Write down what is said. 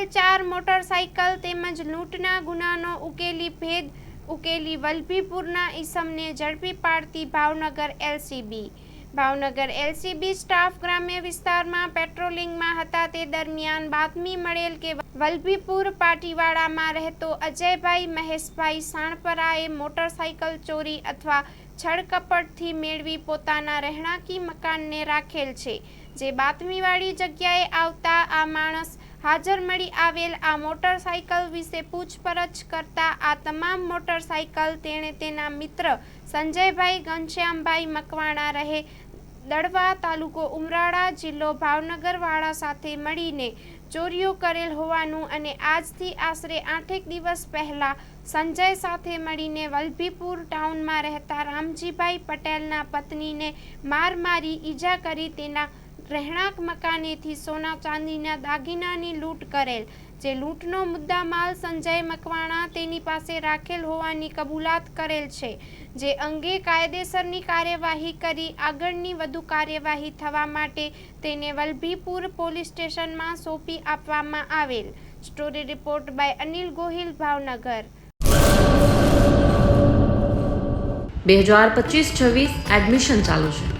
પકડાયેલ ચાર મોટરસાઇકલ તેમજ લૂંટના ગુનાનો ઉકેલી ભેદ ઉકેલી વલભીપુરના ઈસમને ઝડપી પાડતી Bhavnagar LCB. Bhavnagar LCB staff ગ્રામ્ય વિસ્તારમાં પેટ્રોલિંગમાં હતા. તે દરમિયાન બાતમી મળેલ કે વલભીપુર પાટીવાડામાં રહેતો અજયભાઈ મહેશભાઈ સાણપરાએ મોટરસાઇકલ ચોરી અથવા છળકપટથી મેળવી પોતાના રહેણાંકી મકાનને રાખેલ છે. જે બાતમીવાળી જગ્યાએ આવતા આ માણસ હાજર મળી આવેલ આ મોટરસાઇકલ વિશે પૂછપરછ કરતા આ તમામ મોટરસાઇકલ તેણે તેના મિત્ર સંજયભાઈ ઘનશ્યામભાઈ મકવાણા રહે દડવા તાલુકો ઉમરાળા જિલ્લો ભાવનગરવાળા સાથે મળીને ચોરીઓ કરેલ હોવાનું અને આજથી આશરે આઠેક દિવસ પહેલા સંજય સાથે મળીને વલભીપુર ટાઉનમાં રહેતા રામજીભાઈ પટેલના પત્નીને માર મારી ઈજા કરી તેના રહેણાંક મકાનેથી સોના ચાંદીના દાગીનાની લૂંટ કરેલ, જે લૂંટનો મુદ્દામાલ સંજય મકવાણા તેની પાસે રાખેલ હોવાની કબૂલાત કરેલ છે, જે અંગે કાયદેસરની કાર્યવાહી કરી આગળની વધુ કાર્યવાહી થવા માટે તેને વલભીપુર પોલીસ સ્ટેશનમાં સોંપી આપવામાં આવેલ. Story report by Anil Gohil, Bhavnagar. બે હજાર પચીસ છવ્વીસ એડમિશન ચાલુ છે.